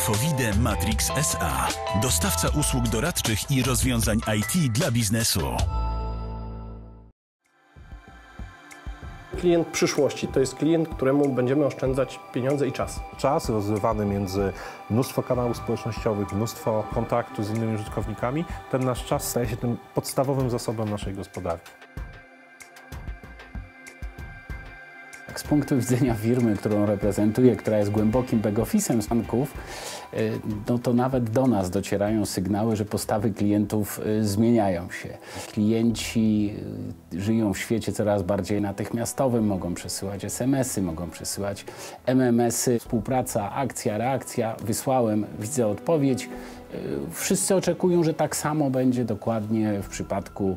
Infowide Matrix SA. Dostawca usług doradczych i rozwiązań IT dla biznesu. Klient przyszłości to jest klient, któremu będziemy oszczędzać pieniądze i czas. Czas rozrywany między mnóstwo kanałów społecznościowych, mnóstwo kontaktu z innymi użytkownikami, ten nasz czas staje się tym podstawowym zasobem naszej gospodarki. Z punktu widzenia firmy, którą reprezentuję, która jest głębokim back-office'em banków, y, no to nawet do nas docierają sygnały, że postawy klientów y, zmieniają się. Klienci y, żyją w świecie coraz bardziej natychmiastowym, mogą przesyłać SMS-y, mogą przesyłać MMS-y. Współpraca, akcja, reakcja, wysłałem, widzę odpowiedź. Wszyscy oczekują, że tak samo będzie dokładnie w przypadku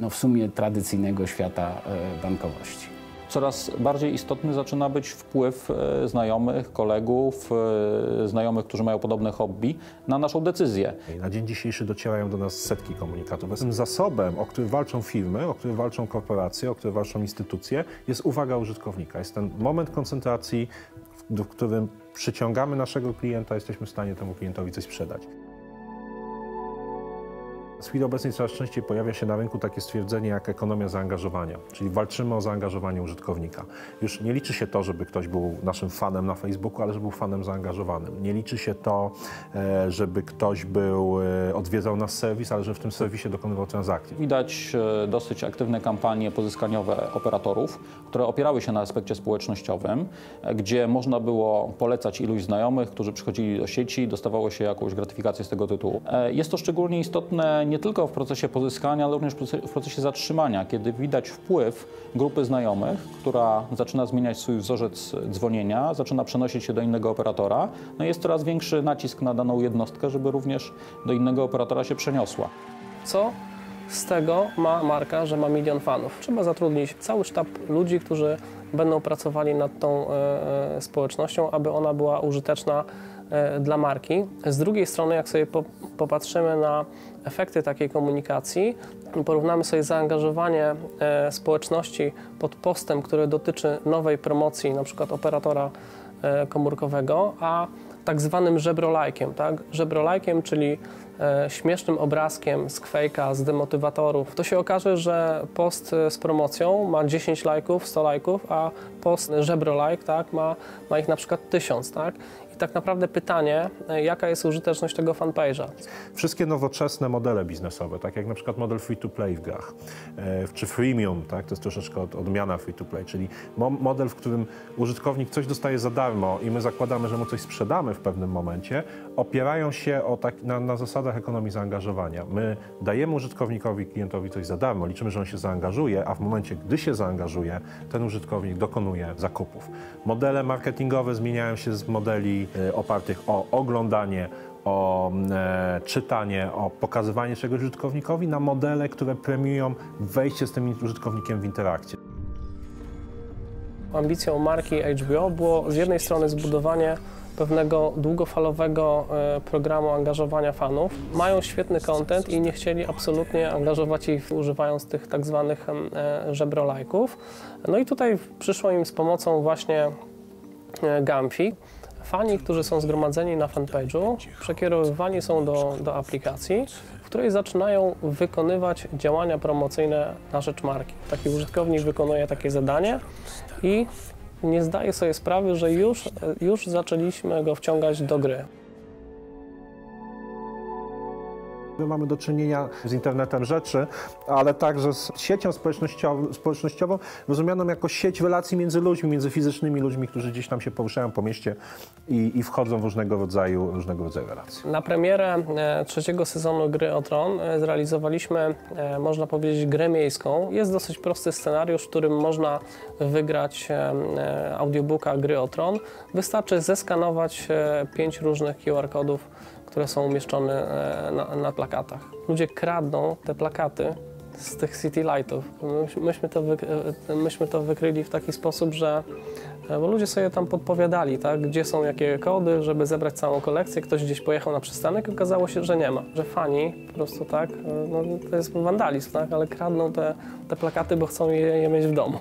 no w sumie tradycyjnego świata bankowości coraz bardziej istotny zaczyna być wpływ e, znajomych, kolegów, e, znajomych, którzy mają podobne hobby na naszą decyzję. Na dzień dzisiejszy docierają do nas setki komunikatów. Tym zasobem, o który walczą firmy, o który walczą korporacje, o który walczą instytucje, jest uwaga użytkownika. Jest ten moment koncentracji, w którym przyciągamy naszego klienta, jesteśmy w stanie temu klientowi coś sprzedać. W chwili obecnej coraz częściej pojawia się na rynku takie stwierdzenie jak ekonomia zaangażowania, czyli walczymy o zaangażowanie użytkownika. Już nie liczy się to, żeby ktoś był naszym fanem na Facebooku, ale żeby był fanem zaangażowanym. Nie liczy się to, e, żeby ktoś był, e, odwiedzał nas serwis, ale żeby w tym serwisie dokonywał transakcji. Widać e, dosyć aktywne kampanie pozyskaniowe operatorów, które opierały się na aspekcie społecznościowym, gdzie można było polecać iluś znajomych, którzy przychodzili do sieci, dostawało się jakąś gratyfikację z tego tytułu. Jest to szczególnie istotne nie tylko w procesie pozyskania, ale również w procesie zatrzymania, kiedy widać wpływ grupy znajomych, która zaczyna zmieniać swój wzorzec dzwonienia, zaczyna przenosić się do innego operatora, no jest coraz większy nacisk na daną jednostkę, żeby również do innego operatora się przeniosła. Co z tego ma marka, że ma milion fanów? Trzeba zatrudnić cały sztab ludzi, którzy będą pracowali nad tą e, e społecznością, aby ona była użyteczna dla marki. Z drugiej strony, jak sobie po, popatrzymy na efekty takiej komunikacji, porównamy sobie zaangażowanie e, społeczności pod postem, który dotyczy nowej promocji, przykład operatora e, komórkowego, a tak zwanym żebrolajkiem, tak? Żebrolajkiem, czyli e, śmiesznym obrazkiem z kwejka, z demotywatorów, to się okaże, że post z promocją ma 10 lajków, 100 lajków, a post żebrolajk tak, ma, ma ich na przykład 1000, tak? Tak naprawdę pytanie, e, jaka jest użyteczność tego fanpage'a. Wszystkie nowoczesne modele biznesowe, tak jak na przykład model free-to-play w grach, e, czy freemium, tak, to jest troszeczkę od, odmiana free-to-play, czyli mo model, w którym użytkownik coś dostaje za darmo i my zakładamy, że mu coś sprzedamy w pewnym momencie, opierają się o tak, na, na zasadach ekonomii zaangażowania. My dajemy użytkownikowi, klientowi coś za darmo, liczymy, że on się zaangażuje, a w momencie, gdy się zaangażuje, ten użytkownik dokonuje zakupów. Modele marketingowe zmieniają się z modeli opartych o oglądanie, o e, czytanie, o pokazywanie czegoś użytkownikowi na modele, które premiują wejście z tym użytkownikiem w interakcję. Ambicją marki HBO było z jednej strony zbudowanie pewnego długofalowego e, programu angażowania fanów. Mają świetny content i nie chcieli absolutnie angażować ich używając tych tak zwanych e, żebrolajków. No i tutaj przyszło im z pomocą właśnie Gamfi. Fani, którzy są zgromadzeni na fanpage'u, przekierowywani są do, do aplikacji, w której zaczynają wykonywać działania promocyjne na rzecz marki. Taki użytkownik wykonuje takie zadanie i nie zdaje sobie sprawy, że już, już zaczęliśmy go wciągać do gry. My mamy do czynienia z internetem rzeczy, ale także z siecią społecznościową, społecznościową rozumianą jako sieć relacji między ludźmi, między fizycznymi ludźmi, którzy gdzieś tam się poruszają po mieście i, i wchodzą w różnego rodzaju, różnego rodzaju relacje. Na premierę e, trzeciego sezonu Gry o Tron e, zrealizowaliśmy, e, można powiedzieć, grę miejską. Jest dosyć prosty scenariusz, w którym można wygrać audiobooka Gry o Tron. Wystarczy zeskanować pięć różnych QR-kodów które są umieszczone e, na, na plakatach. Ludzie kradną te plakaty z tych city lightów. Myśmy to, wy, e, myśmy to wykryli w taki sposób, że e, bo ludzie sobie tam podpowiadali, tak, gdzie są jakie kody, żeby zebrać całą kolekcję. Ktoś gdzieś pojechał na przystanek i okazało się, że nie ma. Że fani po prostu tak, no, to jest wandalizm, tak, ale kradną te, te plakaty, bo chcą je, je mieć w domu.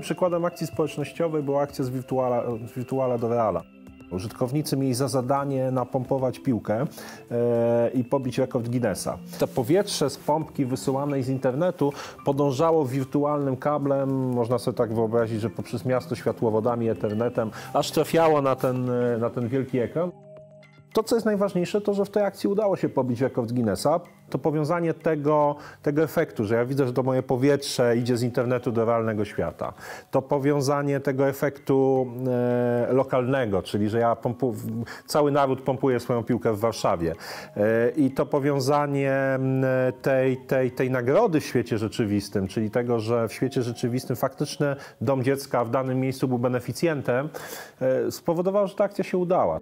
Przykładem akcji społecznościowej była akcja z wirtuala, z wirtuala do reala. Użytkownicy mieli za zadanie napompować piłkę e, i pobić rekord Guinnessa. To powietrze z pompki wysyłanej z internetu podążało wirtualnym kablem, można sobie tak wyobrazić, że poprzez miasto światłowodami, ethernetem, aż trafiało na ten, e, na ten wielki ekran. To, co jest najważniejsze, to, że w tej akcji udało się pobić rekord Guinnessa. To powiązanie tego, tego efektu, że ja widzę, że to moje powietrze idzie z internetu do realnego świata. To powiązanie tego efektu e, lokalnego, czyli że ja pompu, cały naród pompuje swoją piłkę w Warszawie. E, I to powiązanie tej, tej, tej nagrody w świecie rzeczywistym, czyli tego, że w świecie rzeczywistym faktyczny dom dziecka w danym miejscu był beneficjentem, e, spowodowało, że ta akcja się udała.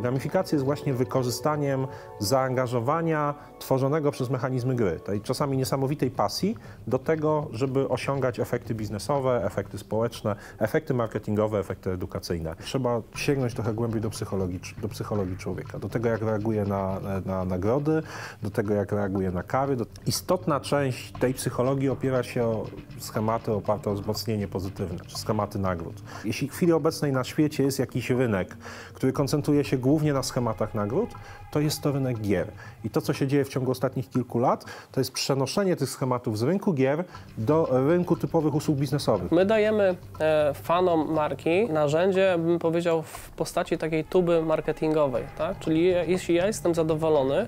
Gamifikacja jest właśnie wykorzystaniem zaangażowania tworzonego przez mechanizmy gry, tej czasami niesamowitej pasji do tego, żeby osiągać efekty biznesowe, efekty społeczne, efekty marketingowe, efekty edukacyjne. Trzeba sięgnąć trochę głębiej do psychologii, do psychologii człowieka, do tego, jak reaguje na, na, na nagrody, do tego, jak reaguje na kary. Istotna część tej psychologii opiera się o schematy oparte o wzmocnienie pozytywne, czy schematy nagród. Jeśli w chwili obecnej na świecie jest jakiś rynek, który koncentruje się głównie na schematach nagród, to jest to rynek gier. I to, co się dzieje w ciągu ostatnich kilku lat, to jest przenoszenie tych schematów z rynku gier do rynku typowych usług biznesowych. My dajemy e, fanom marki narzędzie, bym powiedział, w postaci takiej tuby marketingowej, tak? Czyli jeśli ja jestem zadowolony,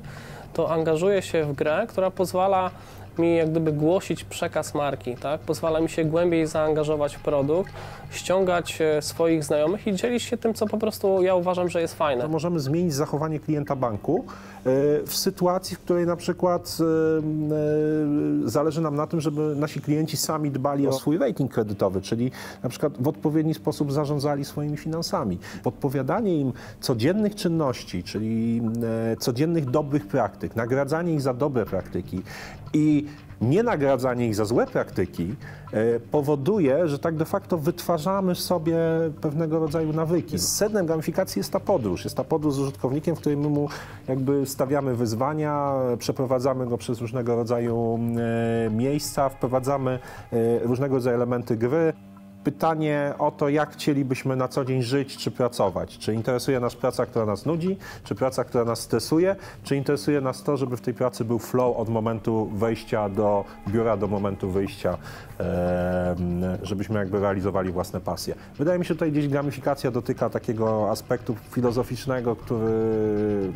to angażuję się w grę, która pozwala mi jak gdyby głosić przekaz marki, tak? Pozwala mi się głębiej zaangażować w produkt, ściągać e, swoich znajomych i dzielić się tym, co po prostu ja uważam, że jest fajne. Możemy zmienić zachowanie klienta banku w sytuacji, w której na przykład e, e, zależy nam na tym, żeby nasi klienci sami dbali o swój rating kredytowy, czyli na przykład w odpowiedni sposób zarządzali swoimi finansami. Podpowiadanie im codziennych czynności, czyli e, codziennych dobrych praktyk, nagradzanie ich za dobre praktyki i nie nagradzanie ich za złe praktyki e, powoduje, że tak de facto wytwarzamy sobie pewnego rodzaju nawyki. Sednem gamifikacji jest ta podróż. Jest ta podróż z użytkownikiem, w której my mu jakby stawiamy wyzwania, przeprowadzamy go przez różnego rodzaju e, miejsca, wprowadzamy e, różnego rodzaju elementy gry. Pytanie o to, jak chcielibyśmy na co dzień żyć czy pracować. Czy interesuje nas praca, która nas nudzi, czy praca, która nas stresuje, czy interesuje nas to, żeby w tej pracy był flow od momentu wejścia do biura do momentu wyjścia, żebyśmy jakby realizowali własne pasje. Wydaje mi się, że tutaj gdzieś gamifikacja dotyka takiego aspektu filozoficznego, który,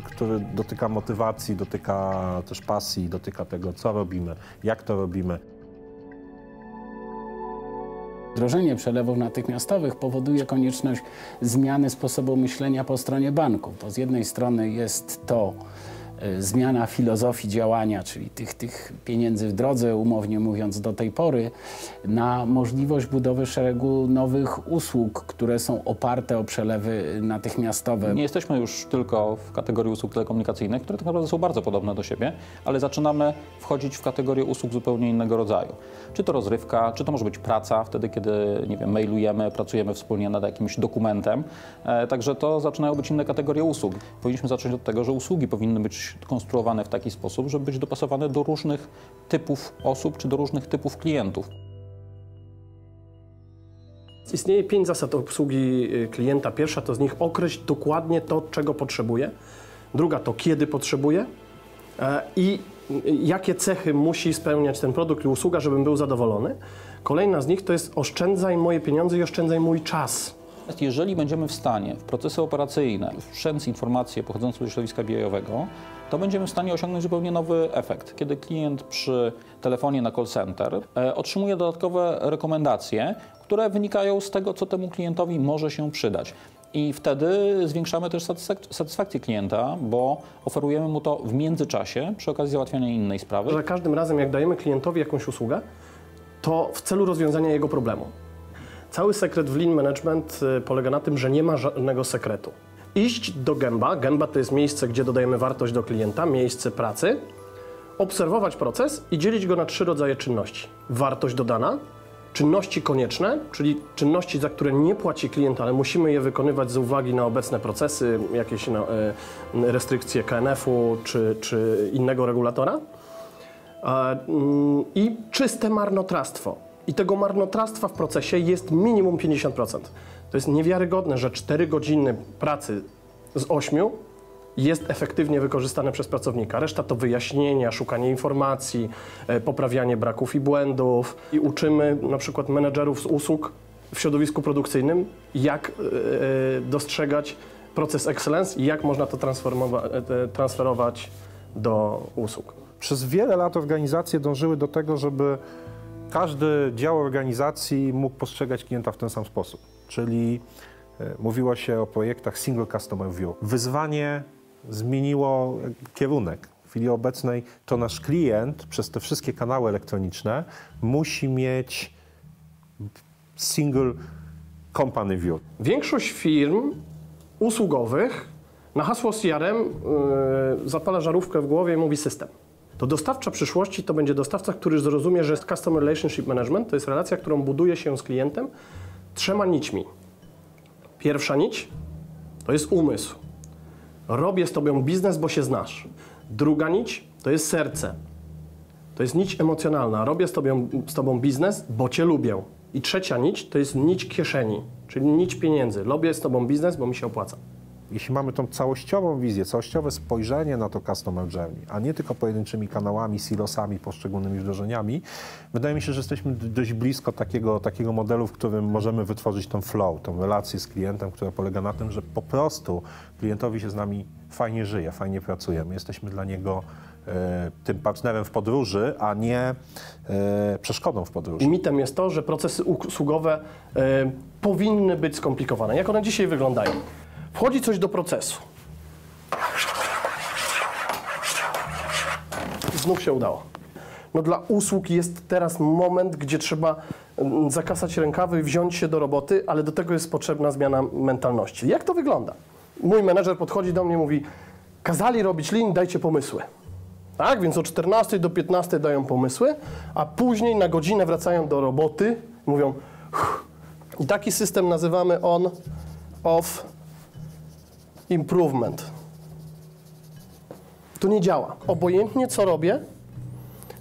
który dotyka motywacji, dotyka też pasji, dotyka tego, co robimy, jak to robimy. Wdrożenie przelewów natychmiastowych powoduje konieczność zmiany sposobu myślenia po stronie banków. To z jednej strony jest to zmiana filozofii działania, czyli tych, tych pieniędzy w drodze, umownie mówiąc, do tej pory, na możliwość budowy szeregu nowych usług, które są oparte o przelewy natychmiastowe. Nie jesteśmy już tylko w kategorii usług telekomunikacyjnych, które tak naprawdę są bardzo podobne do siebie, ale zaczynamy wchodzić w kategorię usług zupełnie innego rodzaju. Czy to rozrywka, czy to może być praca, wtedy kiedy, nie wiem, mailujemy, pracujemy wspólnie nad jakimś dokumentem. E, także to zaczynają być inne kategorie usług. Powinniśmy zacząć od tego, że usługi powinny być konstruowane w taki sposób, żeby być dopasowane do różnych typów osób, czy do różnych typów klientów. Istnieje pięć zasad obsługi y, klienta. Pierwsza to z nich określ dokładnie to, czego potrzebuje. Druga to kiedy potrzebuje e, i y, jakie cechy musi spełniać ten produkt i usługa, żebym był zadowolony. Kolejna z nich to jest oszczędzaj moje pieniądze i oszczędzaj mój czas. Jeżeli będziemy w stanie w procesy operacyjne wszcząć informacje pochodzące ze środowiska BI-owego, to będziemy w stanie osiągnąć zupełnie nowy efekt. Kiedy klient przy telefonie na call center e, otrzymuje dodatkowe rekomendacje, które wynikają z tego, co temu klientowi może się przydać. I wtedy zwiększamy też satysfak- satysfakcję klienta, bo oferujemy mu to w międzyczasie przy okazji załatwiania innej sprawy. Za każdym razem, jak dajemy klientowi jakąś usługę, to w celu rozwiązania jego problemu. Cały sekret w Lean Management y, polega na tym, że nie ma żadnego sekretu. Iść do gęba, gęba to jest miejsce, gdzie dodajemy wartość do klienta, miejsce pracy, obserwować proces i dzielić go na trzy rodzaje czynności. Wartość dodana, czynności konieczne, czyli czynności, za które nie płaci klient, ale musimy je wykonywać z uwagi na obecne procesy, jakieś no, e, restrykcje KNF-u czy, czy innego regulatora. E, mm, I czyste marnotrawstwo, I tego marnotrawstwa w procesie jest minimum 50%. To jest niewiarygodne, że 4 godziny pracy z 8 jest efektywnie wykorzystane przez pracownika. Reszta to wyjaśnienia, szukanie informacji, e, poprawianie braków i błędów. I uczymy na przykład menedżerów z usług w środowisku produkcyjnym, jak e, dostrzegać proces excellence i jak można to e, transferować do usług. Przez wiele lat organizacje dążyły do tego, żeby każdy dział organizacji mógł postrzegać klienta w ten sam sposób. Czyli e, mówiło się o projektach Single Customer View. Wyzwanie zmieniło kierunek. W chwili obecnej to nasz klient przez te wszystkie kanały elektroniczne musi mieć Single Company View. Większość firm usługowych na hasło CRM yy, zapala żarówkę w głowie i mówi system. To dostawcza przyszłości to będzie dostawca, który zrozumie, że Customer Relationship Management to jest relacja, którą buduje się z klientem trzema nićmi. Pierwsza nić to jest umysł. Robię z tobą biznes, bo się znasz. Druga nić to jest serce. To jest nić emocjonalna. Robię z tobą, z tobą biznes, bo cię lubię. I trzecia nić to jest nić kieszeni, czyli nić pieniędzy. Robię z tobą biznes, bo mi się opłaca. Jeśli mamy tą całościową wizję, całościowe spojrzenie na to customer journey, a nie tylko pojedynczymi kanałami, silosami, poszczególnymi wdrożeniami, wydaje mi się, że jesteśmy dość blisko takiego, takiego modelu, w którym możemy wytworzyć tą flow, tą relację z klientem, która polega na tym, że po prostu klientowi się z nami fajnie żyje, fajnie pracuje. My jesteśmy dla niego e, tym partnerem w podróży, a nie e, przeszkodą w podróży. I mitem jest to, że procesy usługowe e, powinny być skomplikowane. Jak one dzisiaj wyglądają? Wchodzi coś do procesu. Znów się udało. No dla usług jest teraz moment, gdzie trzeba mm, zakasać rękawy wziąć się do roboty, ale do tego jest potrzebna zmiana mentalności. Jak to wygląda? Mój menedżer podchodzi do mnie mówi: Kazali robić lin, dajcie pomysły. Tak, więc o 14 do 15 dają pomysły, a później na godzinę wracają do roboty mówią. I taki system nazywamy on of improvement. To nie działa. Obojętnie co robię,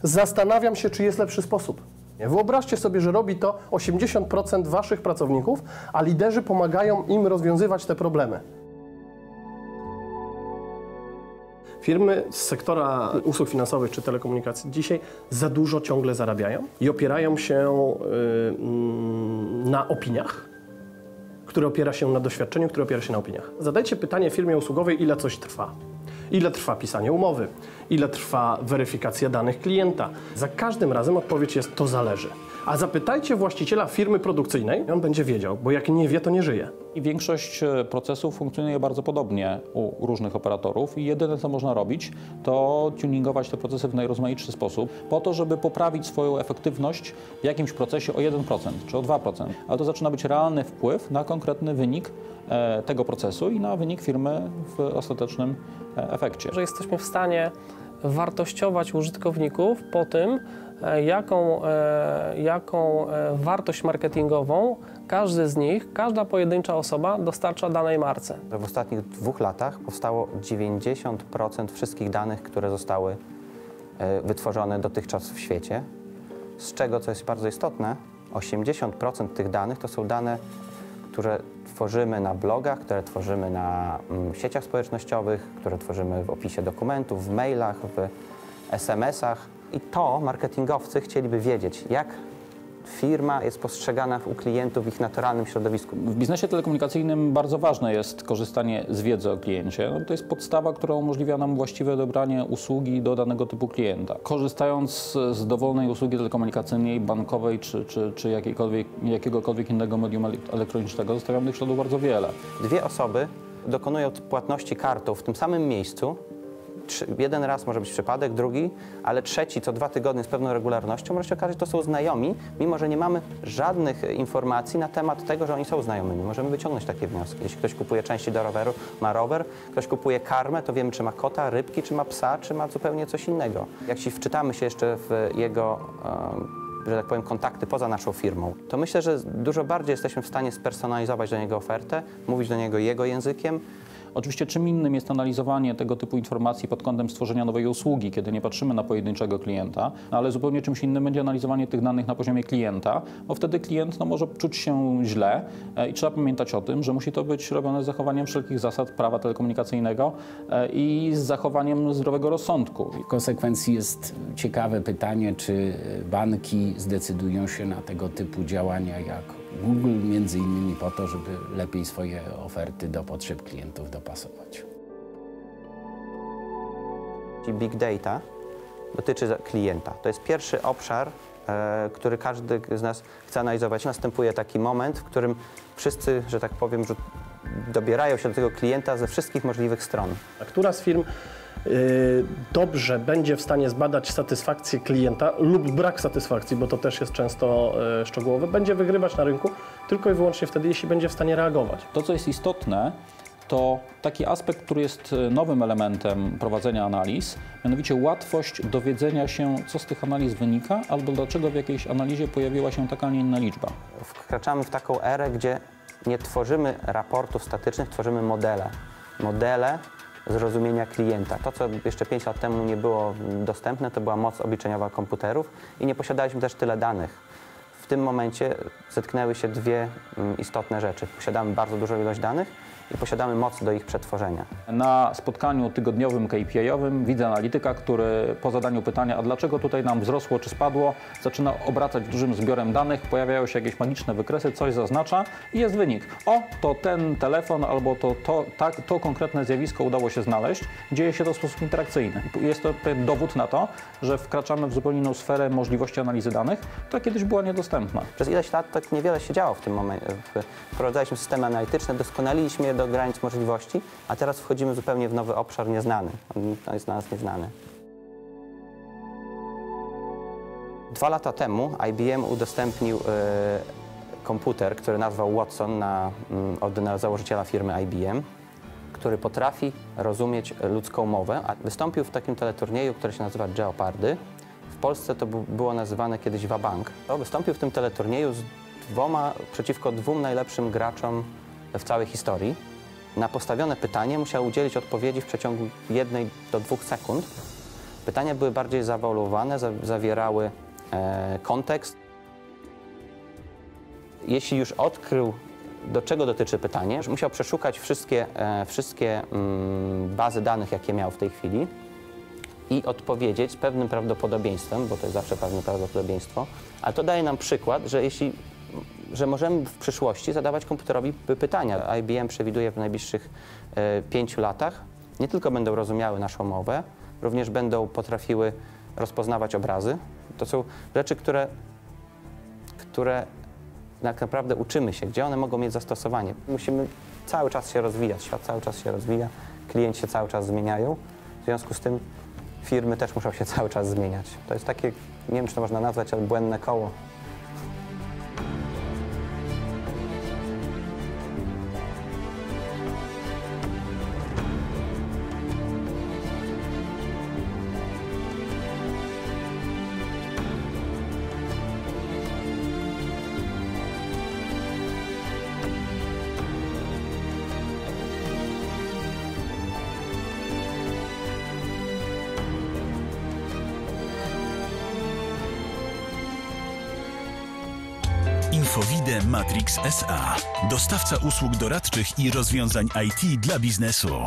zastanawiam się, czy jest lepszy sposób. Wyobraźcie sobie, że robi to 80% waszych pracowników, a liderzy pomagają im rozwiązywać te problemy. Firmy z sektora usług finansowych czy telekomunikacji dzisiaj za dużo ciągle zarabiają i opierają się y, mm, na opiniach, które opiera się na doświadczeniu, które opiera się na opiniach. Zadajcie pytanie firmie usługowej, ile coś trwa. Ile trwa pisanie umowy? Ile trwa weryfikacja danych klienta? Za każdym razem odpowiedź jest to zależy. A zapytajcie właściciela firmy produkcyjnej, i on będzie wiedział, bo jak nie wie, to nie żyje. I większość e, procesów funkcjonuje bardzo podobnie u różnych operatorów i jedyne co można robić, to tuningować te procesy w najrozmaitszy sposób, po to, żeby poprawić swoją efektywność w jakimś procesie o 1% czy o 2%. Ale to zaczyna być realny wpływ na konkretny wynik e, tego procesu i na wynik firmy w ostatecznym e, efekcie. że jesteśmy w stanie wartościować użytkowników po tym, jaką, e, jaką e, wartość marketingową każdy z nich, każda pojedyncza osoba dostarcza danej marce. W ostatnich dwóch latach powstało 90% wszystkich danych, które zostały e, wytworzone dotychczas w świecie, z czego, co jest bardzo istotne, 80% tych danych to są dane, które tworzymy na blogach, które tworzymy na mm, sieciach społecznościowych, które tworzymy w opisie dokumentów, w mailach, w SMS-ach. I to marketingowcy chcieliby wiedzieć, jak firma jest postrzegana u klientów w ich naturalnym środowisku. W biznesie telekomunikacyjnym bardzo ważne jest korzystanie z wiedzy o kliencie. No, to jest podstawa, która umożliwia nam właściwe dobranie usługi do danego typu klienta. Korzystając z- dowolnej usługi telekomunikacyjnej, bankowej czy, czy, czy jakiejkolwiek, jakiegokolwiek innego medium ele- elektronicznego, zostawiamy tych śladów bardzo wiele. Dwie osoby dokonują płatności kartą w tym samym miejscu. Jeden raz może być przypadek, drugi, ale trzeci co dwa tygodnie z pewną regularnością może się okazać, że to są znajomi, mimo że nie mamy żadnych e, informacji na temat tego, że oni są znajomymi. Możemy wyciągnąć takie wnioski. Jeśli ktoś kupuje części do roweru, ma rower, ktoś kupuje karmę, to wiemy, czy ma kota, rybki, czy ma psa, czy ma zupełnie coś innego. Jak się wczytamy się jeszcze w jego em, że tak powiem, kontakty poza naszą firmą, to myślę, że dużo bardziej jesteśmy w stanie spersonalizować do niego ofertę, mówić do niego jego językiem, Oczywiście czym innym jest analizowanie tego typu informacji pod kątem stworzenia nowej usługi, kiedy nie patrzymy na pojedynczego klienta, no ale zupełnie czymś innym będzie analizowanie tych danych na poziomie klienta, bo wtedy klient no, może czuć się źle e, i trzeba pamiętać o tym, że musi to być robione z zachowaniem wszelkich zasad prawa telekomunikacyjnego e, i z zachowaniem zdrowego rozsądku. W konsekwencji jest ciekawe pytanie, czy banki zdecydują się na tego typu działania jak Google, między innymi po to, żeby lepiej swoje oferty do potrzeb klientów dopasować. Big Data dotyczy klienta. To jest pierwszy obszar, e, który każdy z nas chce analizować. Następuje taki moment, w którym wszyscy, że tak powiem, dobierają się do tego klienta ze wszystkich możliwych stron. A która z firm dobrze będzie w stanie zbadać satysfakcję klienta lub brak satysfakcji, bo to też jest często y, szczegółowe, będzie wygrywać na rynku tylko i wyłącznie wtedy, jeśli będzie w stanie reagować. To, co jest istotne, to taki aspekt, który jest e, nowym elementem prowadzenia analiz, mianowicie łatwość dowiedzenia się, co z tych analiz wynika, albo dlaczego w jakiejś analizie pojawiła się taka, a nie inna liczba. Wkraczamy w taką erę, gdzie nie tworzymy raportów statycznych, tworzymy modele. Modele zrozumienia klienta. To, co jeszcze 5 lat temu nie było dostępne, to była moc obliczeniowa komputerów i nie posiadaliśmy też tyle danych. W tym momencie zetknęły się dwie mm, istotne rzeczy. Posiadamy bardzo dużą ilość danych i posiadamy moc do ich przetworzenia. Na spotkaniu tygodniowym KPI-owym widzę analityka, który po zadaniu pytania, a dlaczego tutaj nam wzrosło czy spadło, zaczyna obracać dużym zbiorem danych, pojawiają się jakieś magiczne wykresy, coś zaznacza i jest wynik. O, to ten telefon albo to, to, tak, to konkretne zjawisko udało się znaleźć. Dzieje się to w sposób interakcyjny. Jest to pewien dowód na to, że wkraczamy w zupełnie inną sferę możliwości analizy danych, która kiedyś była niedostępna. Przez ileś lat tak niewiele się działo w tym momencie. Wprowadzaliśmy systemy analityczne, doskonaliliśmy je do granic możliwości, a teraz wchodzimy zupełnie w nowy obszar nieznany. On jest dla nas nieznany. Dwa lata temu IBM udostępnił e, komputer, który nazwał Watson na, mm, od na założyciela firmy IBM, który potrafi rozumieć ludzką mowę, a wystąpił w takim teleturnieju, który się nazywa Jeopardy. W Polsce to było nazywane kiedyś Wabank. Wystąpił w tym teleturnieju z dwoma, przeciwko dwóm najlepszym graczom w całej historii. Na postawione pytanie musiał udzielić odpowiedzi w przeciągu jednej do dwóch sekund. Pytania były bardziej zawoluowane, za- zawierały e, kontekst. Jeśli już odkrył, do czego dotyczy pytanie, musiał przeszukać wszystkie, e, wszystkie mm, bazy danych, jakie miał w tej chwili i odpowiedzieć z pewnym prawdopodobieństwem, bo to jest zawsze pewne prawdopodobieństwo, ale to daje nam przykład, że jeśli że możemy w przyszłości zadawać komputerowi py- pytania. IBM przewiduje w najbliższych e, pięciu latach nie tylko będą rozumiały naszą mowę, również będą potrafiły rozpoznawać obrazy. To są rzeczy, które, które tak naprawdę uczymy się, gdzie one mogą mieć zastosowanie. Musimy cały czas się rozwijać, świat cały czas się rozwija, klienci się cały czas zmieniają. W związku z tym firmy też muszą się cały czas zmieniać. To jest takie, nie wiem czy to można nazwać, ale błędne koło. Infovide Matrix SA. Dostawca usług doradczych i rozwiązań IT dla biznesu.